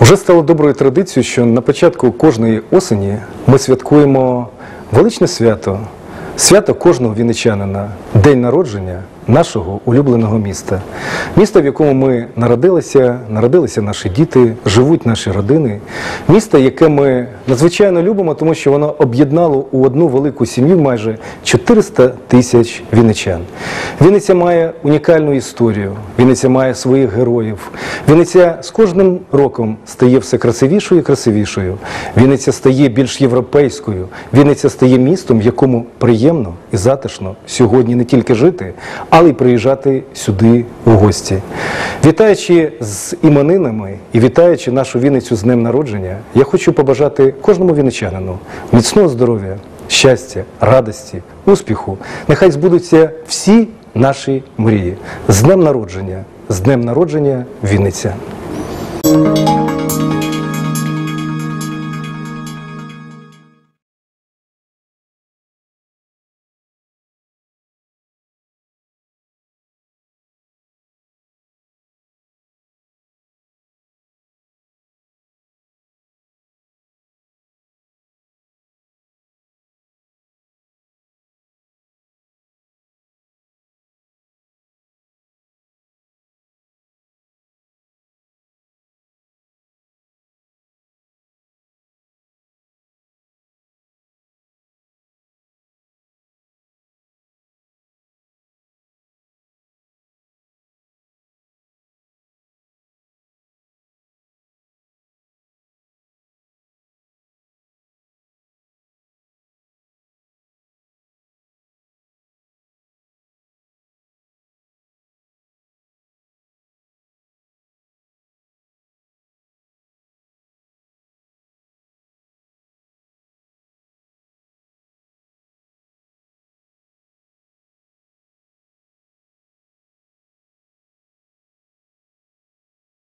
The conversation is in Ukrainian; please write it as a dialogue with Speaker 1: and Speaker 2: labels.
Speaker 1: Вже стало доброю традицією, що на початку кожної осені ми святкуємо величне свято, свято кожного вінничанина, день народження нашого улюбленого міста. Міста, в якому ми народилися, народилися наші діти, живуть наші родини. Місто, яке ми надзвичайно любимо, тому що воно об'єднало у одну велику сім'ю майже 400 тисяч вінничан. Вінниця має унікальну історію, Вінниця має своїх героїв. Вінниця з кожним роком стає все красивішою і красивішою. Вінниця стає більш європейською. Вінниця стає містом, в якому приємно і затишно сьогодні не тільки жити, але й приїжджати сюди у гості. Вітаючи з іменинами і вітаючи нашу Вінницю з днем народження, я хочу побажати кожному вінничанину міцного здоров'я, щастя, радості, успіху. Нехай збудуться всі наші мрії. З днем народження, з днем народження, Вінниця.